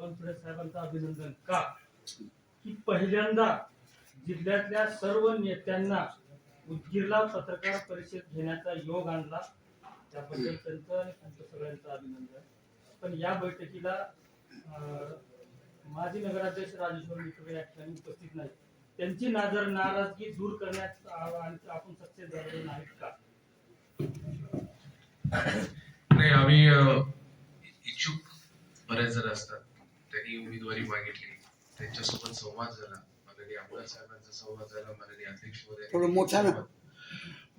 बनसुडे साहेबांचं अभिनंदन का? की पहिल्यांदा जिल्ह्यातल्या सर्व नेत्यांना उदगीरला पत्रकार परिषद घेण्याचा योग आणला. त्याबद्दल त्यांचं आणि त्यांचं सगळ्यांचं अभिनंदन. पण या बैठकीला अं, माजी नगराध्यक्ष राजेश्वर मित्र या ठिकाणी उपस्थित नाही त्यांची नाजर नाराजगी दूर करण्यात आणि आपण सक्सेस झालेले नाहीत का? नाही आम्ही इच्छुक बरेच जण असतात. त्यांनी उमेदवारी मागितली. त्यांच्यासोबत संवाद झाला. माननीय आमदार साहेबांचा संवाद झाला. माननीय अध्यक्ष. महोदय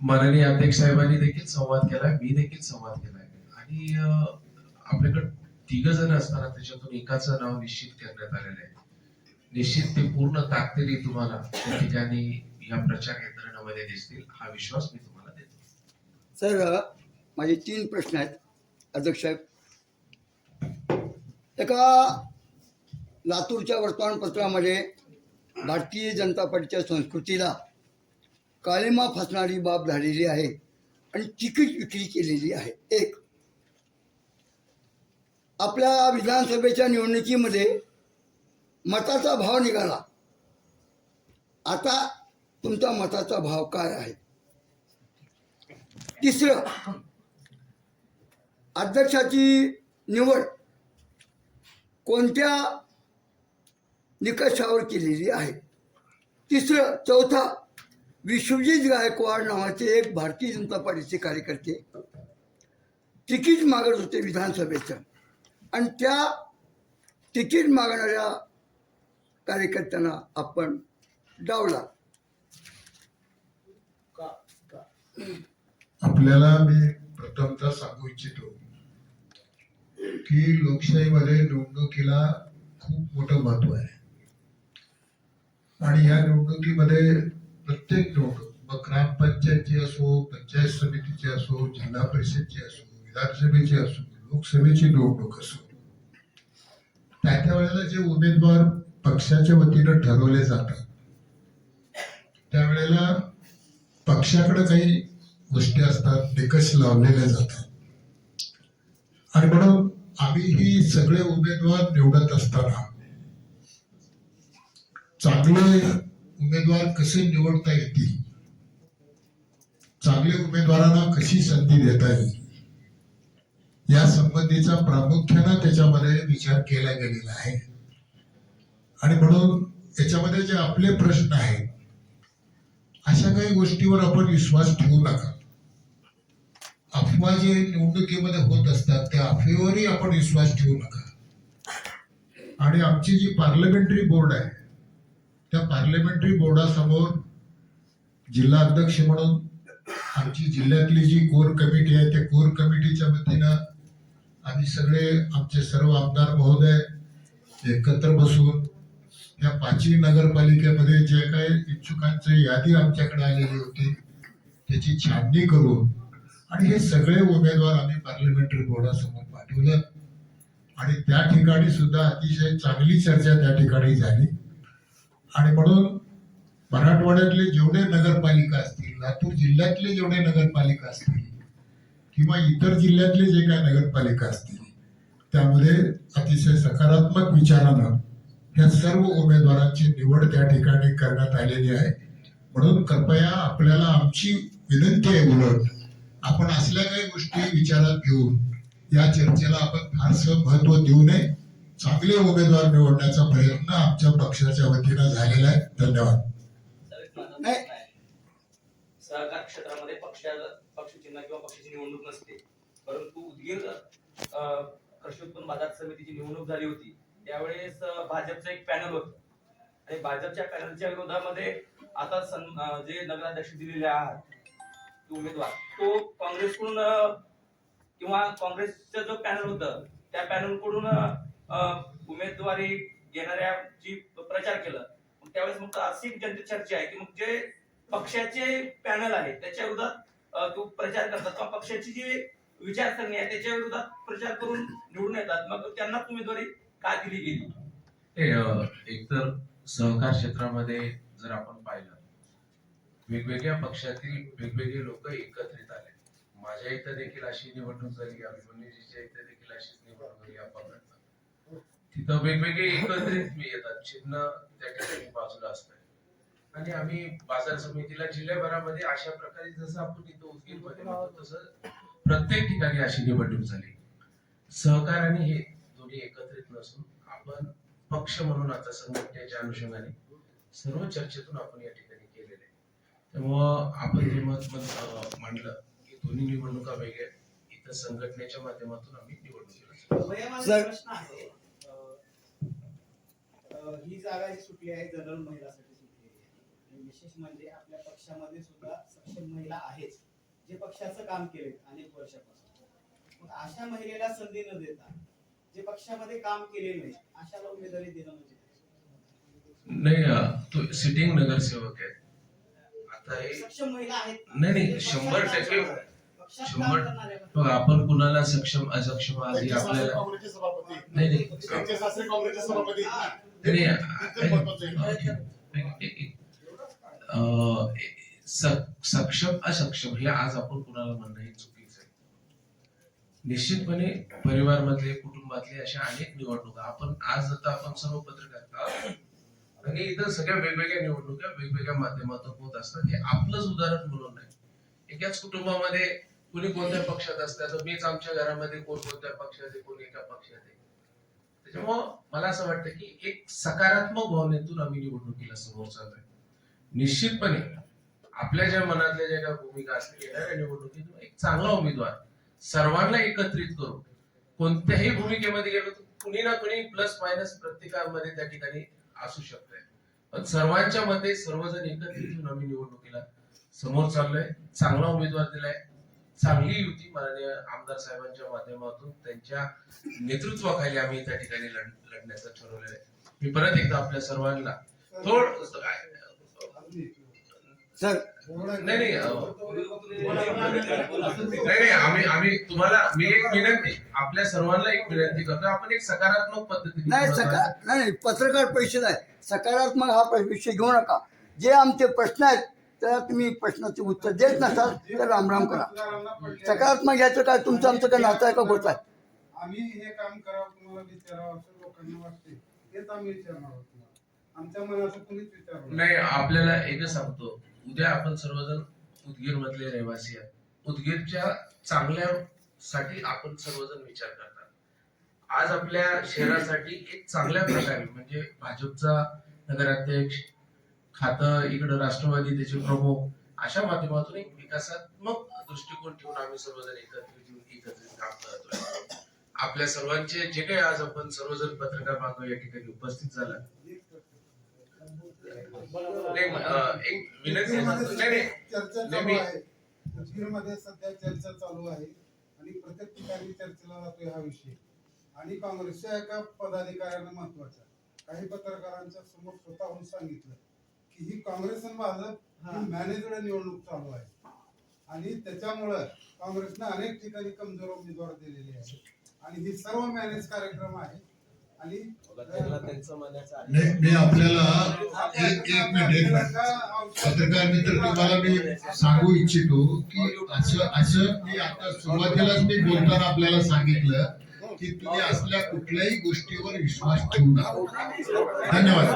माननीय अध्यक्ष साहेबांनी देखील संवाद केलाय मी देखील संवाद केलाय आणि आपल्याकडे तिघ जण असताना त्याच्यातून एकाचं नाव निश्चित करण्यात आलेलं आहे. निश्चित ते पूर्ण ताकदीने तुम्हाला त्या ठिकाणी या प्रचार यंत्रणामध्ये दिसतील. हा विश्वास मी तुम्हाला देतो. सर माझे तीन प्रश्न आहेत. अध्यक्ष साहेब. एका लातूरच्या वर्तमानपत्रामध्ये भारतीय जनता पार्टीच्या संस्कृतीला काळीमा फासणारी बाब झालेली आहे आणि तिकीट विक्री केलेली आहे. एक आपल्या विधानसभेच्या निवडणुकीमध्ये मताचा भाव निघाला. आता तुमचा मताचा भाव काय आहे? तिसरं अध्यक्षाची निवड कोणत्या निकषावर केलेली आहे. तिसरं चौथा विश्वजित गायकवाड नावाचे एक भारतीय जनता पार्टीचे कार्यकर्ते तिकीट मागत होते विधानसभेचं. आणि त्या तिकीट मागणाऱ्या कार्यकर्त्यांना आपण डावला. आपल्याला मी प्रथमतः सांगू इच्छितो की लोकशाहीमध्ये निवडणुकीला खूप मोठं महत्त्व आहे. आणि या निवडणुकीमध्ये प्रत्येक निवडणूक मग ग्रामपंचायतची असो पंचायत समितीची असो जिल्हा परिषदची असो विधानसभेची असो लोकसभेची निवडणूक असो त्या त्या वेळेला जे उमेदवार पक्षाच्या वतीनं ठरवले जातात त्यावेळेला पक्षाकडे काही गोष्टी असतात निकष लावलेल्या जातात. आणि म्हणून आम्ही ही सगळे उमेदवार निवडत असताना चांगले उमेदवार कसे निवडता येतील? चांगल्या उमेदवारांना कशी संधी देता येईल? या संबंधीचा प्रामुख्यानं त्याच्यामध्ये विचार केला गेलेला आहे. आणि म्हणून याच्यामध्ये जे आपले प्रश्न आहेत अशा काही गोष्टीवर आपण विश्वास ठेवू नका. अफवा जे निवडणुकीमध्ये होत असतात त्या अफवेवरही आपण विश्वास ठेवू नका. आणि आमची जी पार्लमेंटरी बोर्ड आहे त्या पार्लमेंटरी बोर्डासमोर जिल्हा अध्यक्ष म्हणून आमची जिल्ह्यातली जी कोर कमिटी आहे त्या कोर कमिटीच्या वतीनं आम्ही सगळे आमचे सर्व आमदार महोदय एकत्र बसून या पाचवी नगरपालिकेमध्ये जे काही इच्छुकांची यादी आमच्याकडे आलेली होती त्याची छाननी करून आणि हे सगळे उमेदवार आम्ही पार्लमेंटरी बोर्डासमोर पाठवलं. आणि त्या ठिकाणी सुद्धा अतिशय चांगली चर्चा त्या ठिकाणी झाली. आणि म्हणून मराठवाड्यातले जेवढे नगरपालिका असतील लातूर जिल्ह्यातले जेवढे नगरपालिका असतील किंवा इतर जिल्ह्यातले जे काही नगरपालिका असतील त्यामध्ये अतिशय सकारात्मक विचारानं ह्या सर्व उमेदवारांची निवड त्या ठिकाणी करण्यात आलेली आहे. म्हणून कृपया आपल्याला आमची विनंती आहे उलट आपण असल्या काही गोष्टी विचारात घेऊन या चर्चेला आपण फारसं महत्त्व देऊ नये. चांगले उमेदवार निवडण्याचा प्रयत्न आमच्या पक्षाच्या वतीनं झालेला आहे. धन्यवाद. नाही. सहकार क्षेत्रामध्ये पक्षाला पक्षचिन्ह किंवा पक्षाची निवडणूक नसते. परंतु उदगीर कृषी उत्पन्न बाजार समितीची निवडणूक झाली होती. त्यावेळेस भाजपचं एक पॅनल होतं. आणि भाजपच्या पॅनलच्या विरोधामध्ये आता जे नगराध्यक्ष दिलेले आहात ते उमेदवार तो काँग्रेसकडून किंवा काँग्रेसचं जो पॅनल होतं त्या पॅनलकडून उमेदवारी उमेदवारी घेणाऱ्याची प्रचार केला. त्यावेळेस मग अशी जनतेत चर्चा आहे की मग जे पक्षाचे पॅनल आहे त्याच्या विरोधात तो प्रचार करतात. किंवा पक्षाची जी विचारसरणी आहे त्याच्या विरोधात प्रचार करून निवडून येतात. मग त्यांना उमेदवारी का दिली गेली? एकतर सहकार क्षेत्रामध्ये जर आपण पाहिलं वेगवेगळ्या पक्षातील वेगवेगळे लोक एकत्रित आले. माझ्या इथं देखील अशी निवडणूक झाली अभिमन्यूजीच्या इथं देखील अशीच निवडणूक झाली आपण तिथं वेगवेगळे एकत्रित मी येतात. चिन्ह त्या ठिकाणी बाजूला असतात आणि आम्ही बाजार समितीला जिल्ह्याभरामध्ये अशा प्रकारे जसं आपण इथं उदगीरमध्ये तसं प्रत्येक ठिकाणी अशी निवडणूक झाली. सहकार्याने हे दोन्ही एकत्रित नसून आपण पक्ष म्हणून आता संघटनेच्या अनुषंगाने सर्व चर्चेतून आपण या ठिकाणी केलेले. आहे त्यामुळं आपण जे मत मत मांडलं की दोन्ही निवडणुका वेगळ्या इथं संघटनेच्या माध्यमातून आम्ही निवडणुकीला भैया, माझा सर. प्रश्न आहे अं, अं, ही जागा जी सुटली आहे जनरल महिलासाठी सुटली आहे. आणि विशेष म्हणजे आपल्या पक्षामध्ये सुद्धा सक्षम महिला आहेच जे पक्षाचं काम केले अनेक वर्षापासून. मग अशा महिलेला संधी न देता जे पक्षामध्ये काम केले नाही अशाला उमेदवारी देणं म्हणजे? नाही तो सिटिंग नगरसेवक आहे. आता हे सक्षम महिला आहेत. नाही, नाही, शंभर टक्के- शंभर- बघ, आपण कुणाला सक्षम असक्षम आधी आपल्याला नाही नाही. सक्षम असक्षम हे आज आपण कुणाला म्हणणं हे चुकीचं आहे. निश्चितपणे परिवार मधले कुटुंबातले अशा अनेक निवडणुका. आपण आज आता आपण सर्व पत्रकार. आणि इथं सगळ्या वेगवेगळ्या निवडणुका वेगवेगळ्या माध्यमातून होत असतात. हे आपलंच उदाहरण म्हणून नाही. एकाच कुटुंबामध्ये कुणी कोणत्या पक्षात असतात मीच आमच्या घरामध्ये कोण कोणत्या पक्षात आहे कोणी एका पक्षात आहे. त्याच्यामुळं मला असं वाटतं की एक सकारात्मक भावनेतून आम्ही निवडणुकीला समोर चाललोय. निश्चितपणे आपल्या ज्या मनातल्या ज्या काही भूमिका असतील येणाऱ्या निवडणुकीत एक चांगला उमेदवार सर्वांना एकत्रित करून कोणत्याही भूमिकेमध्ये गेलो तर कुणी ना कुणी प्लस मायनस प्रत्येकामध्ये त्या ठिकाणी असू शकतंय. पण सर्वांच्या मते सर्वजण एकत्रित येऊन आम्ही निवडणुकीला समोर चाललोय. चांगला उमेदवार दिलाय. चांगली युती माननीय आमदार साहेबांच्या माध्यमातून त्यांच्या नेतृत्वाखाली आम्ही त्या ठिकाणी लढ- लढण्याचं ठरवलेलं आहे. मी परत एकदा आपल्या सर्वांना थोड सर. नाही नाही आम्ही आम्ही तुम्हाला मी एक विनंती आपल्या सर्वांना एक विनंती करतो आपण एक सकारात्मक पद्धतीने नाही पुढं सका जाऊ. नाही पत्रकार पैसे नाही सकारात्मक हा विषय घेऊ नका. जे आमचे प्रश्न आहेत त्याला तुम्ही प्रश्नाचे उत्तर देत नसाल तर रामराम करा. सकारात्मक घ्यायचं काय तुमचं आमचं काय नातं आहे का होत आहे? आम्ही हे काम करावं तुम्हाला विचारावं असं लोकांना वाटते हेच आम्ही विचारणार आहोत तुम्हाला. आमच्या मनाचं कुणीच विचारलं नाही. आपल्याला एकच सांगतो. उद्या आपण सर्वजण उदगीर मधले रहिवासी आहेत. उदगीरच्या चांगल्यासाठी आपण सर्वजण विचार करतात. आज आपल्या शहरासाठी एक चांगल्या प्रकारे म्हणजे भाजपचा नगराध्यक्ष खातं इकडं राष्ट्रवादी त्याचे प्रमुख अशा माध्यमातून एक विकासात्मक दृष्टिकोन ठेवून आम्ही सर्वजण एकत्रित येऊन एकत्रित काम करतोय आपल्या सर्वांचे जे काही आज आपण सर्वजण पत्रकार बांधव या ठिकाणी उपस्थित झाला. एक विनंती सध्या चर्चा चालू आहे आणि प्रत्येक ठिकाणी चर्चेला जातोय हा विषय. आणि काँग्रेसच्या एका पदाधिकाऱ्यानं महत्त्वाचा काही पत्रकारांच्या समोर स्वतःहून सांगितलं. की ही काँग्रेस आणि भाजप ही मॅनेजड निवडणूक चालू आहे. आणि त्याच्यामुळं काँग्रेसनं अनेक ठिकाणी कमजोर उमेदवार दिलेले आहेत. आणि ही सर्व मॅनेज कार्यक्रम आहे. आणि मी आपल्याला एक मिनिट पत्रकार मित्र तुम्हाला मी सांगू इच्छितो की असं असं मी आता सुरुवातीलाच मी बोलताना आपल्याला सांगितलं की तुम्ही असल्या कुठल्याही गोष्टीवर विश्वास ठेवू नका. धन्यवाद.